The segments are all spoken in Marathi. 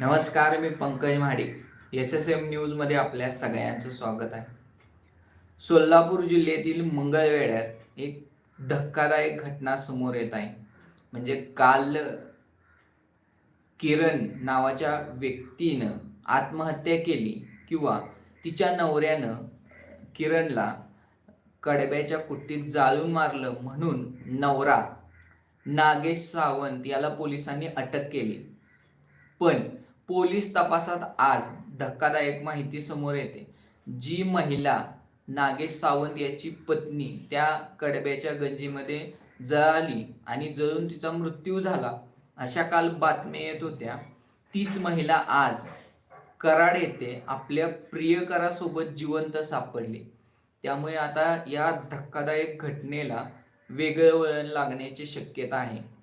नमस्कार मी Pankaj Mahadik. S S M न्यूजमध्ये आपल्या सगळ्यांचं स्वागत आहे. सोलापूर जिल्ह्यातील मंगळवेढ्यात एक धक्कादायक घटना समोर येत आहे. म्हणजे काल किरण नावाच्या व्यक्तीनं आत्महत्या केली किंवा तिच्या नवऱ्यानं किरणला कडब्याच्या कुट्टीत जाळून मारलं म्हणून नवरा नागेश सावंत याला पोलिसांनी अटक केली. पण पोलीस तपासात आज धक्कादायक माहिती समोर येते. जी महिला नागेश सावंत याची पत्नी त्या कडब्याच्या गंजीमध्ये जळाली आणि जळून तिचा मृत्यू झाला. अशा काल बातम्या येत होत्या. तीच महिला आज कराड येथे आपल्या प्रियकरासोबत जिवंत सापडली. त्यामुळे आता या धक्कादायक घटनेला वेगळं वळण लागण्याची शक्यता आहे.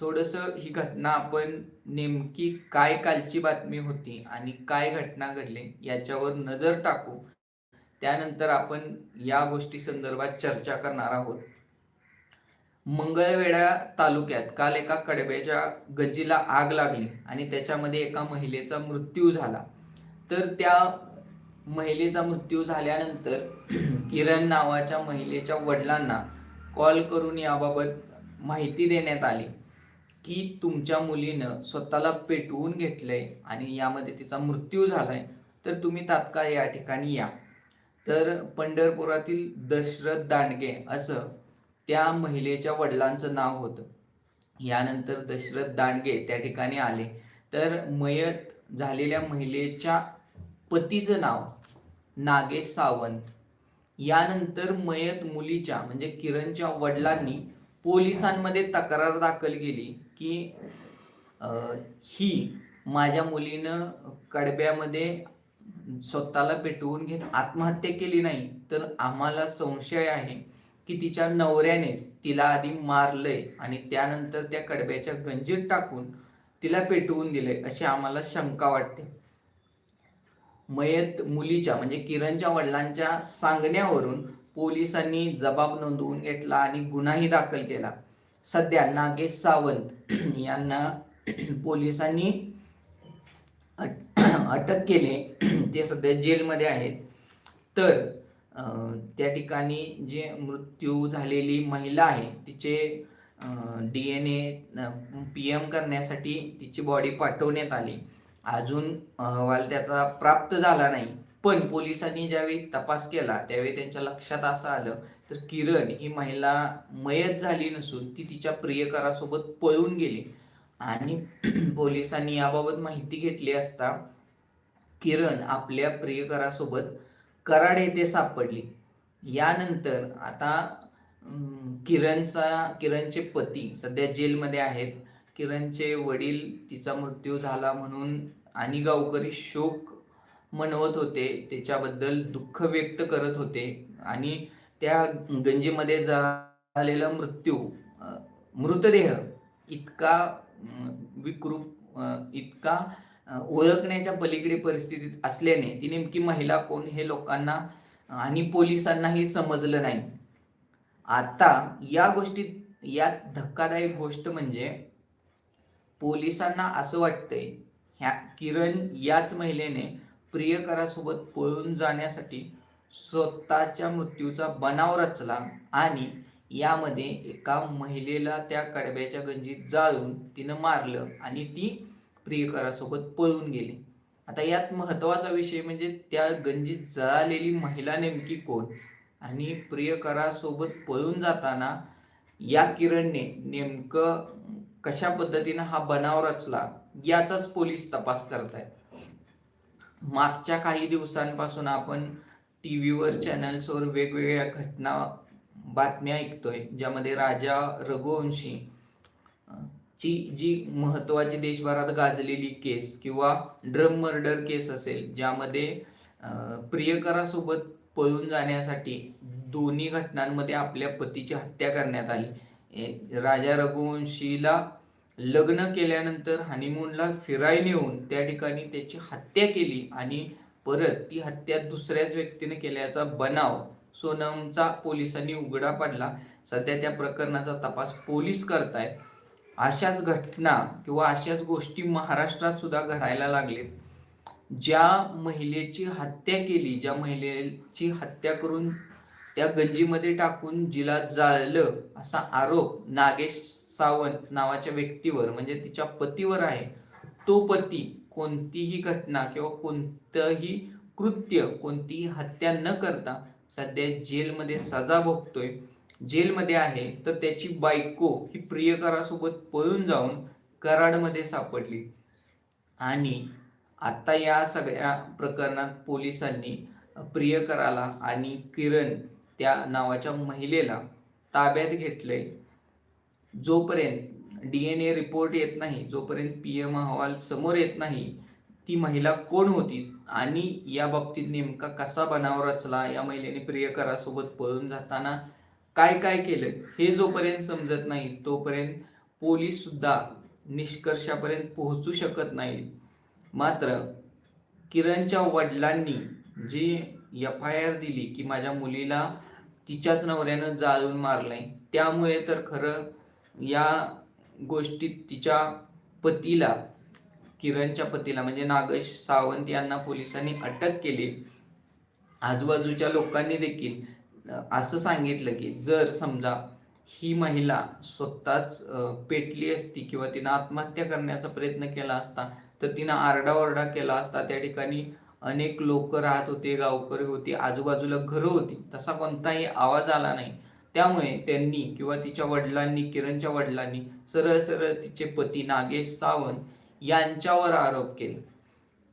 थोडंसं ही घटना आपण नेमकी काय कालची बातमी होती आणि काय घटना घडली याच्यावर नजर टाकू. त्यानंतर आपण या गोष्टी संदर्भात चर्चा करणार आहोत. मंगळवेढा तालुक्यात काल एका कडब्याच्या गजीला आग लागली आणि त्याच्यामध्ये एका महिलेचा मृत्यू झाला. तर त्या महिलेचा मृत्यू झाल्यानंतर किरण नावाच्या महिलेच्या वडिलांना कॉल करून याबाबत माहिती देण्यात आली. की तुमच्या मुलीनं स्वतःला पेटवून घेतलंय आणि यामध्ये तिचा मृत्यू झालाय तर तुम्ही तात्काळ या ठिकाणी या. तर पंढरपुरातील दशरथ दांडगे असं त्या महिलेच्या वडिलांचं नाव होतं. यानंतर दशरथ दांडगे त्या ठिकाणी आले. तर मयत झालेल्या महिलेच्या पतीचं नाव नागेश सावंत. यानंतर मयत मुलीच्या म्हणजे किरणच्या वडिलांनी पोलिसांमध्ये तक्रार दाखल केली. की ही माझ्या मुलीनं कडब्यामध्ये स्वतःला पेटवून घेत आत्महत्या केली नाही तर आम्हाला संशय आहे की तिच्या नवऱ्यानेच तिला आधी मारलंय आणि त्यानंतर त्या कडब्याच्या गंजीत टाकून तिला पेटवून दिलंय अशी आम्हाला शंका वाटते. मयत मुलीच्या म्हणजे किरणच्या वडिलांच्या सांगण्यावरून पोलिसांनी जबाब नोंदवून घेतला आणि गुन्हाही दाखल केला. सध्या नागेश सावंत यांना पोलिसांनी अटक केले. ते सध्या जेलमध्ये आहेत. तर त्या ठिकाणी जे मृत्यू झालेली महिला आहे तिचे D N A P M करण्यासाठी तिची बॉडी पाठवण्यात आली. अजून अहवाल त्याचा प्राप्त झाला नाही. पण पोलिसांनी ज्यावेळी तपास केला त्यावेळी त्यांच्या लक्षात असं आलं तर किरण ही महिला मयत झाली नसून ती तिच्या प्रियकरासोबत पळून गेली. आणि पोलिसांनी याबाबत माहिती घेतली असता किरण आपल्या प्रियकरासोबत कराड येथे सापडली. यानंतर आता किरणचा किरणचे पती सध्या जेलमध्ये आहेत. किरणचे वडील तिचा मृत्यू झाला म्हणून आणि गावकरी शोक मनवत होते. त्याच्याबद्दल दुःख व्यक्त करत होते. आणि त्या गंजीमध्ये झालेला मृत्यू मृतदेह इतका विकृप इतका ओळखण्याच्या पलीकडे परिस्थितीत असल्याने ती नेमकी महिला कोण हे लोकांना आणि पोलिसांनाही समजलं नाही. आता या गोष्टीत यात धक्कादायक गोष्ट म्हणजे पोलिसांना असं वाटतंय ह्या किरण याच महिलेने प्रियकरासोबत पळून जाण्यासाठी स्वतःच्या मृत्यूचा बनाव रचला आणि यामध्ये एका महिलेला त्या कडब्याच्या गंजीत जाळून तिनं मारलं आणि ती प्रियकरासोबत पळून गेली. आता यात महत्त्वाचा विषय म्हणजे त्या गंजीत जळालेली महिला नेमकी कोण? आणि प्रियकरासोबत पळून जाताना या किरणने नेमकं कशा पद्धतीनं हा बनाव रचला याचाच पोलीस तपास करत आहे मागच्या काही दिवसांपासून आपण टी व्हीवर चॅनल्सवर वेगवेगळ्या घटना बातम्या ऐकतोय ज्यामध्ये राजा रघुवंशी ची जी महत्वाची देशभरात गाजलेली केस किंवा ड्रम मर्डर केस असेल ज्यामध्ये प्रियकरासोबत पळून जाण्यासाठी दोन्ही घटनांमध्ये आपल्या पतीची हत्या करण्यात आली. राजा रघुवंशीला लग्न केल्यानंतर हनीमूनला फिराय नेऊन त्या ठिकाणी त्याची हत्या केली आणि परत ती हत्या दुसऱ्याच व्यक्तीने केल्याचा बनाव सोनमचा पोलिसांनी उघडा पडला. सध्या त्या प्रकरणाचा तपास पोलीस करतायत अशाच घटना किंवा अशाच गोष्टी महाराष्ट्रात सुद्धा घडायला लागलेत. ज्या महिलेची हत्या केली ज्या महिलेची हत्या करून त्या गंजीमध्ये टाकून जिला जाळलं असा आरोप नागेश सावंत नावाच्या व्यक्तीवर म्हणजे तिच्या पतीवर आहे. तो पती कोणतीही घटना किंवा कोणतंही कृत्य कोणतीही हत्या न करता सध्या जेलमध्ये सजा भोगतोय. जेलमध्ये आहे तर त्याची बायको ही प्रियकरासोबत पळून जाऊन कराडमध्ये सापडली. आणि आता या सगळ्या प्रकरणात पोलिसांनी प्रियकराला आणि किरण त्या नावाच्या महिलेला ताब्यात घेतलंय. जोपर्यंत डी एन ए रिपोर्ट येत नाही जोपर्यंत पी एम अहवाल समोर येत नाही ती महिला कोण होती आणि या बाबतीत नेमका कसा बनाव रचला या महिलेने प्रियकरासोबत पळून जाताना काय काय केलं हे जोपर्यंत समजत नाही तोपर्यंत पोलीस सुद्धा निष्कर्षापर्यंत पोहोचू शकत नाही मात्र किरणच्या वडिलांनी जी एफ आय आर दिली की माझ्या मुलीला तिच्याच नवऱ्यानं जाळून मारलंय त्यामुळे तर खरं या गोष्टीत तिच्या पतीला किरणच्या पतीला म्हणजे नागेश सावंत यांना पोलिसांनी अटक केली. आजूबाजूच्या लोकांनी देखील असं सांगितलं की जर समजा ही महिला स्वतःच पेटली असती किंवा तिनं आत्महत्या करण्याचा प्रयत्न केला असता तर तिनं आरडाओरडा केला असता. त्या ठिकाणी अनेक लोक राहत होते गावकरी होती आजूबाजूला घरं होती. तसा कोणताही आवाज आला नाही. त्यामुळे त्यांनी किंवा तिच्या वडिलांनी किरणच्या वडिलांनी सरळ सरळ तिचे पती नागेश सावंत यांच्यावर आरोप केला.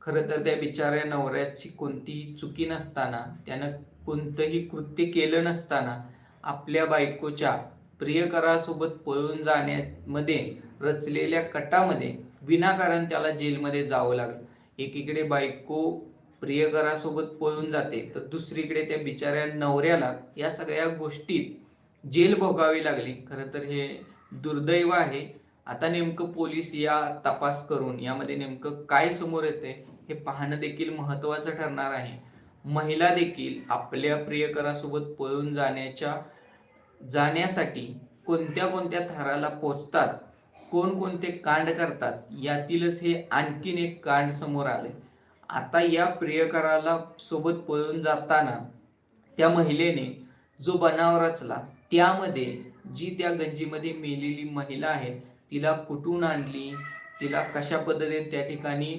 खरं तर त्या बिचाऱ्या नवऱ्याची कोणतीही चुकी नसताना त्यानं कोणतंही कृत्य केलं नसताना आपल्या बायकोच्या प्रियकरासोबत पळून जाण्यामध्ये रचलेल्या कटामध्ये विनाकारण त्याला जेलमध्ये जावं लागलं. एकीकडे बायको प्रियकरासोबत पळून जाते तर दुसरीकडे त्या बिचाऱ्या नवऱ्याला या सगळ्या गोष्टीत जेल भोगावी लागली. खरं तर हे दुर्दैव आहे. आता नेमकं पोलीस या तपास करून यामध्ये नेमकं काय समोर येते हे पाहणं देखील महत्त्वाचं ठरणार आहे. महिला देखील आपल्या प्रियकरासोबत पळून जाण्याच्या जाण्यासाठी कोणत्या कोणत्या थराला पोचतात कोणकोणते कांड करतात यातीलच हे आणखीन एक कांड समोर आले आता या प्रियकराला सोबत पळून जाताना त्या महिलेने जो बनाव रचला त्यामध्ये जी त्या गंजीमध्ये मेलेली महिला आहे तिला कुठून आणली तिला कशा पद्धतीने त्या ठिकाणी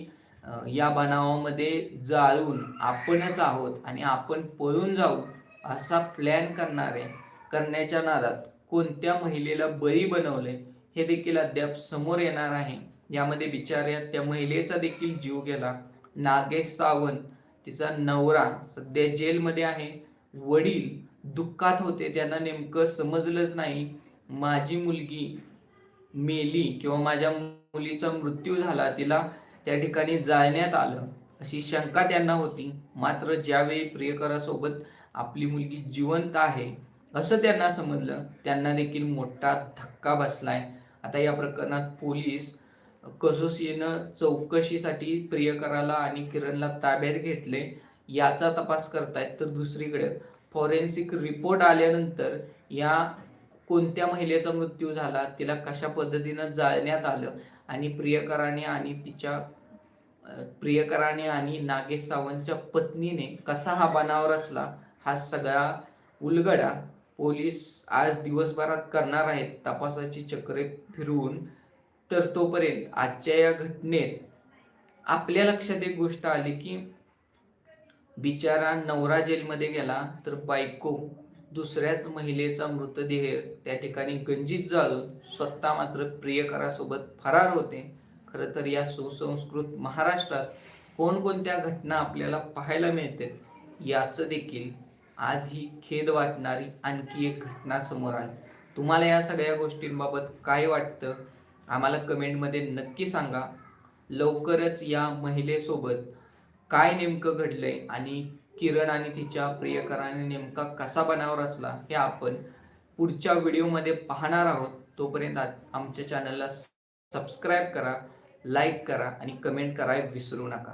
या बनावामध्ये जाळून आपणच आहोत आणि आपण पळून जाऊ असा प्लॅन करणारे करण्याच्या नादात कोणत्या महिलेला बळी बनवले हे देखील अद्याप समोर येणार आहे. यामध्ये बिचाऱ्या त्या महिलेचा देखील जीव गेला. नागेश सावंत तिचा नवरा सध्या जेलमध्ये आहे. वडील दुःखात होते. त्यांना नेमकं समजलंच नाही. माझी मुलगी मेली किंवा माझ्या मुलीचा मृत्यू झाला तिला त्या ठिकाणी जाळण्यात आलं अशी शंका त्यांना होती. मात्र ज्यावेळी प्रियकरासोबत आपली मुलगी जिवंत आहे असं त्यांना समजलं त्यांना देखील मोठा धक्का बसलाय. आता या प्रकरणात पोलीस कसोसीनं चौकशीसाठी प्रियकराला आणि किरणला ताब्यात घेतले याचा तपास करतायत. तर दुसरीकडे फॉरेन्सिक रिपोर्ट आल्यानंतर या कोणत्या महिलेचा मृत्यू झाला तिला कशा पद्धतीनं जाळण्यात आलं आणि प्रियकराने आणि तिच्या प्रियकराने आणि नागेश सावंतच्या पत्नीने कसा हा बनाव रचला हा सगळा उलगडा पोलीस आज दिवसभरात करणार आहेत तपासाची चक्रे फिरवून. तर तोपर्यंत आजच्या या घटनेत आपल्या लक्षात एक गोष्ट आली की बिचारा नवरा जेलमध्ये गेला तर बायको दुसऱ्याच महिलेचा मृतदेह त्या ठिकाणी गंजीत जाळून स्वतः मात्र प्रियकरासोबत फरार होते. खरं तर या सुसंस्कृत महाराष्ट्रात कोणकोणत्या घटना आपल्याला पाहायला मिळतात याचं देखील आज ही खेद वाटणारी आणखी एक घटना समोर आली. तुम्हाला या सगळ्या गोष्टींबाबत काय वाटतं आम्हाला कमेंटमध्ये नक्की सांगा. लवकरच या महिलेसोबत काय नेमकं घडलंय आणि किरण आणि तिच्या प्रियकराने नेमका कसा बनाव रचला हे आपण पुढच्या व्हिडिओमध्ये पाहणार आहोत. तोपर्यंत आमच्या चॅनलला सबस्क्राईब करा लाईक करा आणि कमेंट करायला विसरू नका.